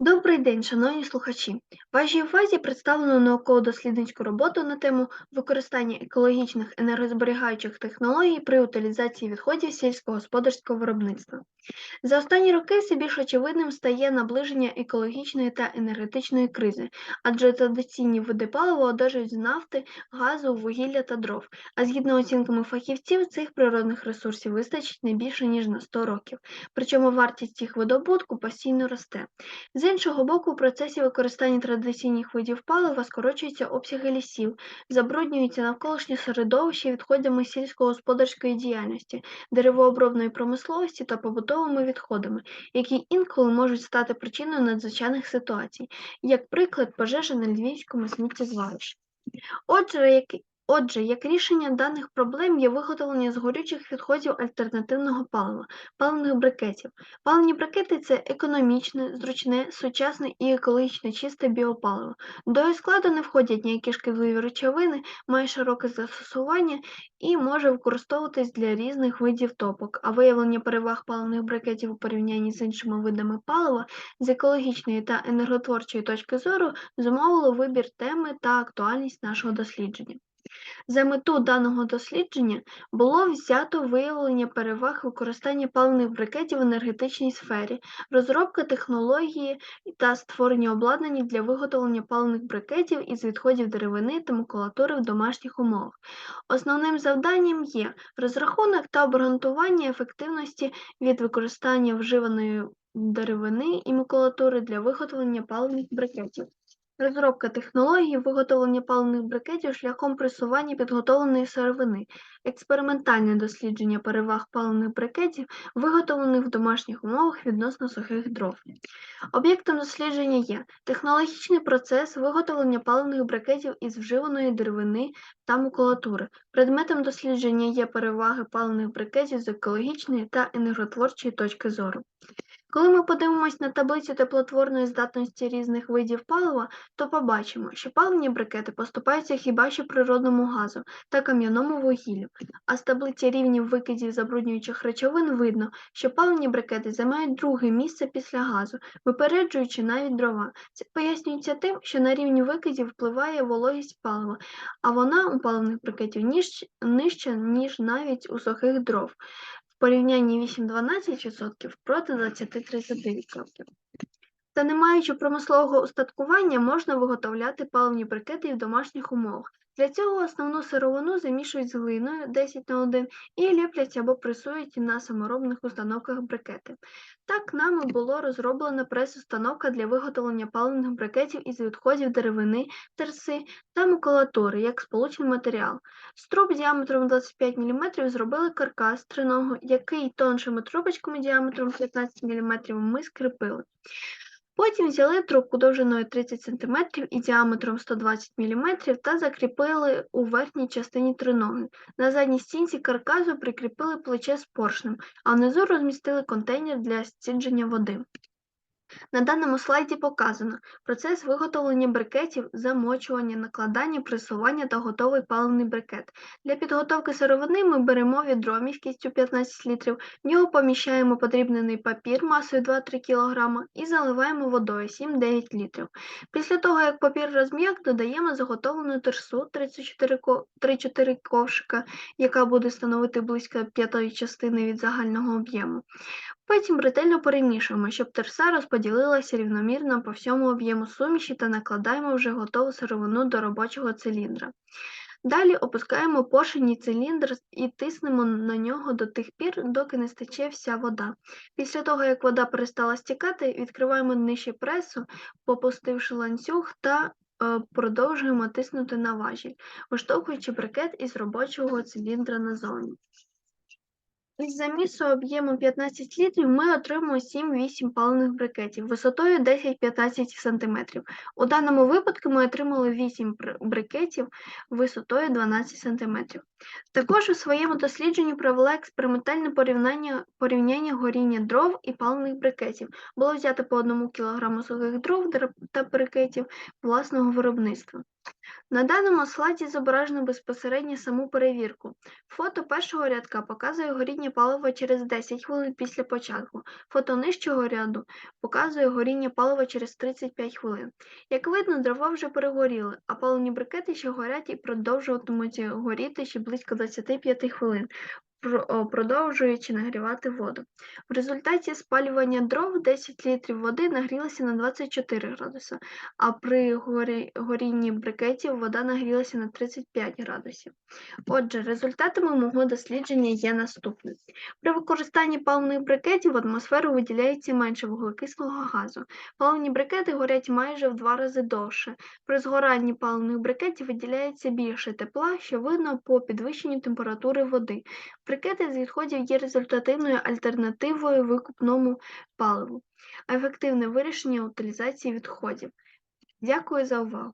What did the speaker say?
Добрий день, шановні слухачі. Вашій увазі представлено науково-дослідницьку роботу на тему використання екологічних енергозберігаючих технологій при утилізації відходів сільськогосподарського виробництва. За останні роки все більш очевидним стає наближення екологічної та енергетичної кризи, адже традиційні види палива одержують з нафти, газу, вугілля та дров. А згідно оцінками фахівців, цих природних ресурсів вистачить не більше ніж на 100 років. Причому вартість їх видобутку постійно росте. Іншого боку, у процесі використання традиційних видів палива скорочуються обсяги лісів, забруднюється навколишнє середовище відходами сільськогосподарської діяльності, деревообробної промисловості та побутовими відходами, які інколи можуть стати причиною надзвичайних ситуацій, як приклад пожежі на львівському сміттєзвалищі. Отже, Отже, як рішення даних проблем є виготовлення з горючих відходів альтернативного палива, паливних брикетів. Паливні брикети це економічне, зручне, сучасне і екологічно чисте біопаливо. До його складу не входять ніякі шкідливі речовини, має широке застосування і може використовуватись для різних видів топок, а виявлення переваг паливних брикетів у порівнянні з іншими видами палива з екологічної та енерготворчої точки зору зумовило вибір теми та актуальність нашого дослідження. За мету даного дослідження було взято виявлення переваг використання паливних брикетів в енергетичній сфері, розробка технології та створення обладнання для виготовлення паливних брикетів із відходів деревини та макулатури в домашніх умовах. Основним завданням є розрахунок та обґрунтування ефективності від використання вживаної деревини і макулатури для виготовлення паливних брикетів. Розробка технології виготовлення паливних брикетів шляхом пресування підготовленої сировини, експериментальне дослідження переваг паливних брикетів, виготовлених в домашніх умовах відносно сухих дров. Об'єктом дослідження є технологічний процес виготовлення паливних брикетів із вживаної деревини та макулатури. Предметом дослідження є переваги паливних брикетів з екологічної та енерготворчої точки зору. Коли ми подивимось на таблицю теплотворної здатності різних видів палива, то побачимо, що паливні брикети поступаються хіба що природному газу та кам'яному вугіллю, а з таблиці рівнів викидів забруднюючих речовин видно, що паливні брикети займають друге місце після газу, випереджуючи навіть дрова. Це пояснюється тим, що на рівні викидів впливає вологість палива, а вона у паливних брикетів ніж, нижча, ніж навіть у сухих дров порівнянні 8-12% проти 20-30%. Та не маючи промислового устаткування, можна виготовляти паливні брикети і в домашніх умовах. Для цього основну сировину замішують з глиною 10 на 1 і ліплять або пресують на саморобних установках брикети. Так нами було розроблена прес-установка для виготовлення паливних брикетів із відходів деревини, терси та макулатури як сполучний матеріал. З труб діаметром 25 мм зробили каркас триного, який тоншими трубочками діаметром 15 мм ми скріпили. Потім взяли трубку довжиною 30 см і діаметром 120 мм та закріпили у верхній частині триноги. На задній стінці каркасу прикріпили плече з поршнем, а внизу розмістили контейнер для стідження води. На даному слайді показано процес виготовлення брикетів, замочування, накладання, пресування та готовий паливний брикет. Для підготовки сировини ми беремо відро міськістю 15 літрів, в нього поміщаємо подрібнений папір масою 2-3 кг і заливаємо водою 7-9 літрів. Після того, як папір розм'як, додаємо заготовлену терсу 3-4 ковшика, яка буде становити близько п'ятої частини від загального об'єму. Потім ретельно перемішуємо, щоб терса розподілилася рівномірно по всьому об'єму суміші та накладаємо вже готову сировину до робочого циліндра. Далі опускаємо поршень циліндр і тиснемо на нього до тих пір, доки не стече вся вода. Після того, як вода перестала стікати, відкриваємо нижче пресу, попустивши ланцюг та е, продовжуємо тиснути на важіль, виштовхуючи брикет із робочого циліндра назовні. Із замісу об'ємом 15 літрів ми отримуємо 7-8 паливних брикетів висотою 10-15 см. У даному випадку ми отримали 8 брикетів висотою 12 см. Також у своєму дослідженні провела експериментальне порівняння, порівняння горіння дров і паливних брикетів. Було взято по одному кілограму сухих дров та брикетів власного виробництва. На даному слайді зображено безпосередньо саму перевірку. Фото першого рядка показує горіння палива через 10 хвилин після початку. Фото нижчого ряду показує горіння палива через 35 хвилин. Як видно, дрова вже перегоріли, а паливні брикети ще горять і продовжуватимуть горіти ще близько 25 хвилин, продовжуючи нагрівати воду. В результаті спалювання дров 10 літрів води нагрілося на 24 градуси, а при горі- горінні брикетів вода нагрілася на 35 градусів. Отже, результатами мого дослідження є наступне. При використанні паливних брикетів в атмосферу виділяється менше вуглекислого газу. Паливні брикети горять майже в два рази довше. При згоранні паливних брикетів виділяється більше тепла, що видно по підвищенню температури води. Брикети з відходів є результативною альтернативою викупному паливу. а Ефективне вирішення утилізації відходів. Дякую за увагу.